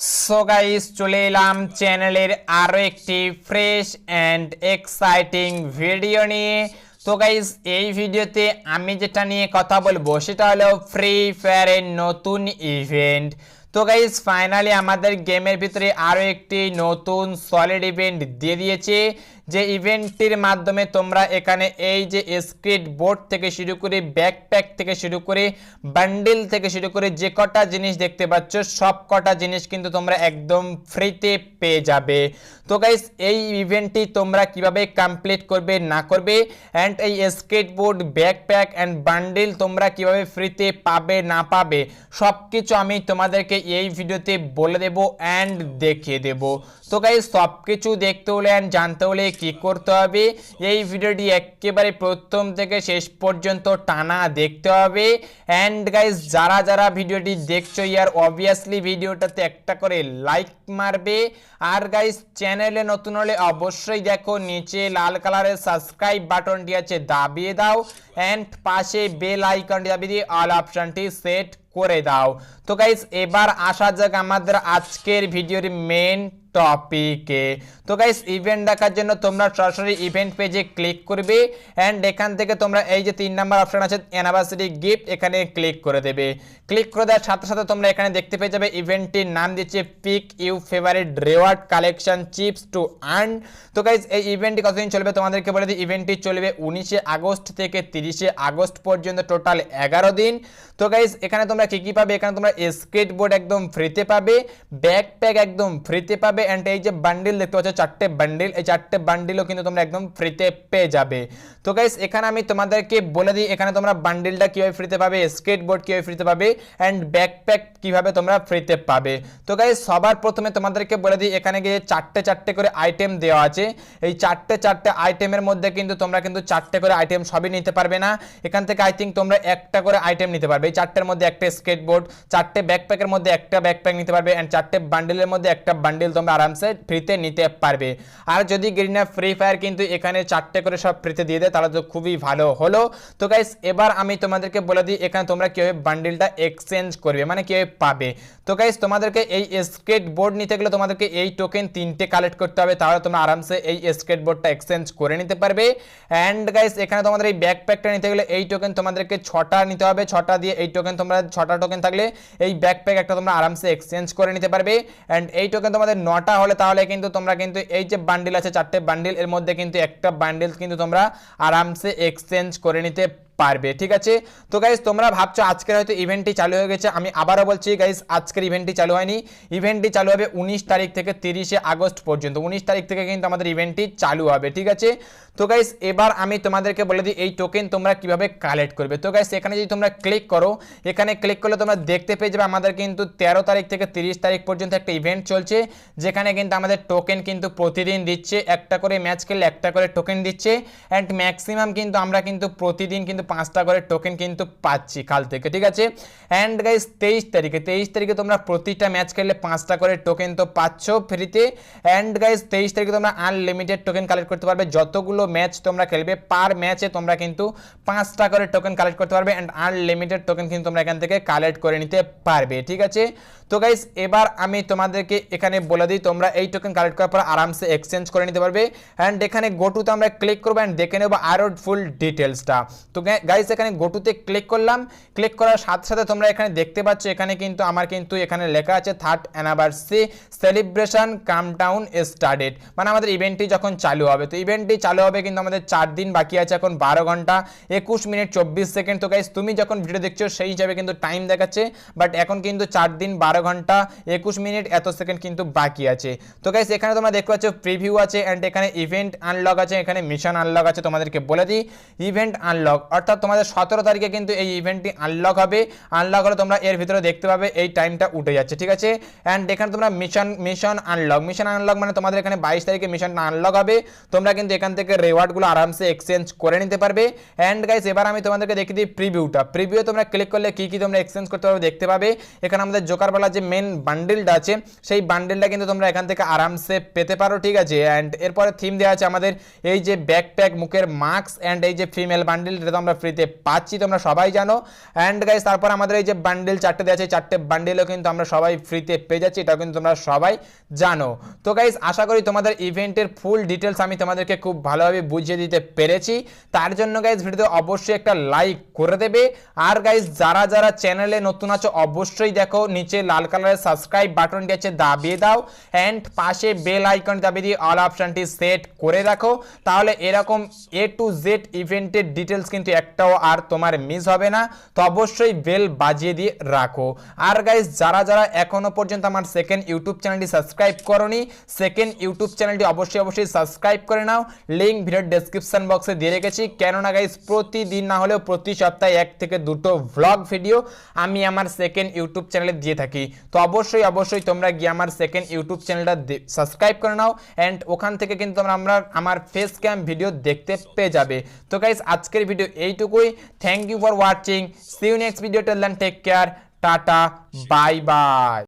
So guys চলে এলাম চ্যানেলের আরও একটি ফ্রেশ অ্যান্ড এক্সাইটিং ভিডিও নিয়ে। তো গাইস এই ভিডিওতে আমি যেটা নিয়ে কথা বলব, সেটা হলো ফ্রি ফায়ারের নতুন ইভেন্ট তো গাইস ফাইনালি আমাদের গেমের ভিতরে আরও একটি নতুন সলিড ইভেন্ট দিয়ে দিয়েছে। যে ইভেন্টটির মাধ্যমে তোমরা এখানে এই যে স্ক্রিট বোর্ড থেকে শুরু করে ব্যাকপ্যাক থেকে শুরু করে বান্ডিল থেকে শুরু করে যে কটা জিনিস দেখতে পাচ্ছ, সব কটা জিনিস কিন্তু তোমরা একদম ফ্রিতে পেয়ে যাবে। তো গাইস এই ইভেন্টটি তোমরা কীভাবে কমপ্লিট করবে, না করবে? অ্যান্ড এই স্কেট বোর্ড ব্যাকপ্যাক অ্যান্ড বান্ডিল তোমরা কীভাবে ফ্রিতে পাবে, না পাবে? সব কিছু আমি তোমাদেরকে এই ভিডিওতে বলে দেব অ্যান্ড দেখিয়ে দেব। তো গাইস সব কিছু দেখতে হলে অ্যান্ড জানতে হলে কি করতে হবে। এই ভিডিওটি একেবারে প্রথম থেকে শেষ পর্যন্ত টানা দেখতে হবে। অ্যান্ড গাইস যারা যারা ভিডিওটি দেখছ ইয়ার অবভিয়াসলি ভিডিওটাতে একটা করে লাইক মারবে। আর গাইস চ্যানেলে নতুন হলে অবশ্যই দেখো, নিচে লাল কালারের সাবস্ক্রাইব বাটনটি আছে, দাবিয়ে দাও। অ্যান্ড পাশে বেল আইকনটি দাবিয়ে দিয়ে অল অপশনটি সেট করে দাও। তো গাইস এবার আসা যাক আমাদের আজকের ভিডিওর মেন টপিকে তো গাইস ইভেন্ট দেখার জন্য তোমরা সরাসরি ইভেন্ট পেজে ক্লিক করবে অ্যান্ড এখান থেকে তোমরা এই যে তিন নাম্বার অপশন আছে অ্যানিভার্সারি গিফট এখানে ক্লিক করে দেবে। ক্লিক করে দেওয়ার সাথে সাথে তোমরা এখানে দেখতে পেয়ে যাবে ইভেন্টটির নাম দিচ্ছে pick you favourite reward collection chips to earn তো গাইস এই ইভেন্টটি কতদিন চলবে তোমাদেরকে বলে দিই ইভেন্টটি চলবে উনিশে আগস্ট থেকে তিরিশে আগস্ট পর্যন্ত টোটাল এগারো দিন। তো গাইস এখানে তোমরা কি কি পাবে? এখানে তোমরা স্কেটবোর্ড একদম ফ্রিতে পাবে ব্যাকপ্যাক একদম ফ্রিতে পাবে অ্যান্ড এই যে বান্ডিল দেখতে পাচ্ছ, চারটে বান্ডিল এই চারটে বান্ডিলও কিন্তু তোমরা একদম ফ্রিতে পেয়ে যাবে। তো গাইস এখানে আমি তোমাদেরকে বলে দিই, এখানে তোমরা বান্ডিলটা কীভাবে ফ্রিতে পাবে স্কেট বোর্ড কীভাবে ফ্রিতে পাবে অ্যান্ড ব্যাকপ্যাক কীভাবে তোমরা ফ্রিতে পাবে। তো গাইস সবার প্রথমে তোমাদেরকে বলে দিই, এখানে গিয়ে চারটে চারটে করে আইটেম দেওয়া আছে। এই চারটে চারটে আইটেমের মধ্যে কিন্তু তোমরা কিন্তু চারটে করে আইটেম সবই নিতে পারবে না। এখান থেকে আই থিঙ্ক তোমরা একটা করে আইটেম নিতে পারবে। এই চারটের মধ্যে একটা স্কেট বোর্ড চারটে ব্যাকপ্যাকের মধ্যে একটা ব্যাকপ্যাক নিতে পারবে অ্যান্ড চারটে বান্ডিলের মধ্যে একটা বান্ডিল তোমরা আরামসে ফ্রিতে নিতে পারবে। আর যদি গ্রিনা ফ্রি ফায়ার কিন্তু এখানে চারটে করে সব ফ্রিতে দিয়ে দেয়, তাহলে তো খুবই ভালো হলো। তো গাইস এবার আমি তোমাদেরকে বলে দিই, এখানে তোমরা কীভাবে বান্ডিলটা এক্সচেঞ্জ করবে মানে কীভাবে পাবে। তো গাইস তোমাদেরকে এই স্কেট বোর্ড নিতে গেলে তোমাদেরকে এই টোকেন তিনটে কালেক্ট করতে হবে, তাহলে তোমরা আরামসে এই স্কেট বোর্ডটা এক্সচেঞ্জ করে নিতে পারবে। অ্যান্ড গাইস এখানে তোমাদের এই ব্যাকপ্যাকটা নিতে গেলে এই টোকেন তোমাদেরকে ছটা নিতে হবে, ছটা দিয়ে এই টোকেন তোমরা, ছটা টোকেন থাকলে এই ব্যাকপ্যাক একটা তোমরা আরামসে এক্সচেঞ্জ করে নিতে পারবে। অ্যান্ড এই টোকেন তোমাদের নটা হলে তাহলে কিন্তু তোমরা কিন্তু এই যে বান্ডিল আছে চারটে বান্ডিল এর মধ্যে কিন্তু একটা বান্ডিল কিন্তু তোমরা আরামসে এক্সচেঞ্জ করে নিতে পারবে, ঠিক আছে? তো গাইজ তোমরা ভাবছ আজকের হয়তো ইভেন্টটি চালু হয়ে গেছে, আমি আবারও বলছি গাইজ আজকের ইভেন্টটি চালু হয়নি। ইভেন্টটি চালু হবে উনিশ তারিখ থেকে তিরিশে আগস্ট পর্যন্ত। উনিশ তারিখ থেকে কিন্তু আমাদের ইভেন্টটি চালু হবে, ঠিক আছে? তো গাইজ এবার আমি তোমাদেরকে বলে দিই, এই টোকেন তোমরা কীভাবে কালেক্ট করবে? তো গাইজ এখানে যদি তোমরা ক্লিক করো, এখানে ক্লিক করলে তোমরা দেখতে পেয়ে যাবে আমাদের কিন্তু তেরো তারিখ থেকে তিরিশ তারিখ পর্যন্ত একটা ইভেন্ট চলছে, যেখানে কিন্তু আমাদের টোকেন কিন্তু প্রতিদিন দিচ্ছে, একটা করে ম্যাচ খেললে একটা করে টোকেন দিচ্ছে অ্যান্ড ম্যাক্সিমাম কিন্তু আমরা কিন্তু প্রতিদিন কিন্তু পাঁচটা করে টোকেন কিন্তু পাচ্ছি কাল থেকে, ঠিক আছে? অ্যান্ড গাইজ তেইশ তারিখে তেইশ তারিখে তোমরা প্রতিটা ম্যাচ খেললে পাঁচটা করে টোকেন তো পাচ্ছ ফ্রিতে অ্যান্ড গাইজ তেইশ তারিখে তোমরা আনলিমিটেড টোকেন কালেক্ট করতে পারবে। যতগুলো ম্যাচ তোমরা খেলবে পার ম্যাচে তোমরা কিন্তু পাঁচটা করে টোকেন কালেক্ট করতে পারবে। অ্যান্ড আনলিমিটেড টোকেন কিন্তু তোমরা এখান থেকে কালেক্ট করে নিতে পারবে, ঠিক আছে? তো গাইজ এবার আমি তোমাদেরকে এখানে বলে দিই, তোমরা এই টোকেন কালেক্ট করার পর আরামসে এক্সচেঞ্জ করে নিতে পারবে। অ্যান্ড এখানে গোটুতে আমরা ক্লিক করব অ্যান্ড দেখে নেব আরও ফুল ডিটেলসটা তো গাইজ এখানে গোটুতে ক্লিক করলাম। ক্লিক করার সাথে সাথে তোমরা এখানে দেখতে পাচ্ছ, এখানে কিন্তু আমার কিন্তু এখানে লেখা আছে third anniversary celebration countdown started মানে আমাদের ইভেন্টটি যখন চালু হবে, তো ইভেন্টটি চালু হবে কিন্তু আমাদের চার দিন বাকি আছে এখন বারো ঘণ্টা, একুশ মিনিট চব্বিশ সেকেন্ড তো গাইজ তুমি যখন ভিডিও দেখছ, সেই হিসাবে কিন্তু টাইম দেখাচ্ছে বাট এখন কিন্তু চার দিন বারো ঘণ্টা, একুশ মিনিট এত সেকেন্ড কিন্তু বাকি আছে। তো গাইজ এখানে তোমরা দেখতে পাচ্ছ প্রিভিউ আছে অ্যান্ড এখানে ইভেন্ট আনলক আছে, এখানে মিশন আনলক আছে, তোমাদেরকে বলে দিই। ইভেন্ট আনলক অর্থাৎ তোমাদের সতেরো তারিখে কিন্তু এই ইভেন্টটি আনলক হবে। আনলক হলে তোমরা এর ভিতরে দেখতে পাবে এই টাইমটা উঠে যাচ্ছে, ঠিক আছে? অ্যান্ড এখানে তোমরা mission mission unlock mission unlock মানে তোমাদের এখানে বাইশ তারিখে মিশনটা আনলক হবে। তোমরা কিন্তু এখান থেকে রেওয়ার্ডগুলো আরামসে এক্সচেঞ্জ করে নিতে পারবে। অ্যান্ড গাইস এবার আমি তোমাদেরকে দেখে দিই প্রিভিউটা প্রিভিউ তোমরা ক্লিক করলে কী কী তোমরা এক্সচেঞ্জ করতে পারবে দেখতে পাবে। এখানে আমাদের জোকারবেলা যে মেন বান্ডেলটা আছে, সেই বান্ডেলটা কিন্তু তোমরা এখান থেকে আরামসে পেতে পারো, ঠিক আছে? অ্যান্ড এরপরে থিম দেওয়া আছে আমাদের এই যে ব্যাকপ্যাক মুখের মাস্ক অ্যান্ড এই যে ফিমেল বান্ডেল এটা তোমরা আমরা ফ্রিতে পাচ্ছি, তোমরা সবাই জানো। অ্যান্ড গাইস তারপর আমাদের এই যে বান্ডেল চারটে দেওয়া আছে, চারটে বান্ডেলও কিন্তু আমরা সবাই ফ্রিতে পেয়ে যাচ্ছি, এটাও কিন্তু তোমরা সবাই জানো। তো গাইস আশা করি তোমাদের ইভেন্টের ফুল ডিটেলস আমি তোমাদেরকে খুব ভালোভাবে বুঝিয়ে দিতে পেরেছি। তার জন্য গাইস ভিডিওতে অবশ্যই একটা লাইক করে দেবে। আর গাইস যারা যারা চ্যানেলে নতুন আছো, অবশ্যই দেখো, নিচে লাল কালারের সাবস্ক্রাইব বাটনটি আছে, দাবিয়ে দাও। অ্যান্ড পাশে বেল আইকন দাবিয়ে দিয়ে অল অপশনটি সেট করে রাখো। তাহলে এরকম এ টু জেড ইভেন্টের ডিটেলস কিন্তু একটাও আর তোমার মিস হবে না, তো অবশ্যই বেল বাজিয়ে দিয়ে রাখো। আর গাইস যারা যারা এখনও পর্যন্ত আমার সেকেন্ড ইউটিউব চ্যানেলটি সাবস্ক্রাইব করনি সেকেন্ড ইউটিউব চ্যানেলটি অবশ্যই অবশ্যই সাবস্ক্রাইব করে নাও। লিঙ্ক ভিডিওর ডেসক্রিপশন বক্সে দিয়ে রেখেছি। কেননা গাইস প্রতিদিন না হলেও প্রতি সপ্তাহে এক থেকে দুটো ভ্লগ ভিডিও আমি আমার সেকেন্ড ইউটিউব চ্যানেলে দিয়ে থাকি। তো অবশ্যই অবশ্যই তোমরা গিয়ে আমার সেকেন্ড ইউটিউব চ্যানেলটা সাবস্ক্রাইব করে নাও অ্যান্ড ওখান থেকে কিন্তু আমরা, আমার ফেস ক্যাম ভিডিও দেখতে পেয়ে যাবে। তো গাইস আজকের ভিডিও এইটুকুই। Thank you for watching see you next video till then take care tata bye bye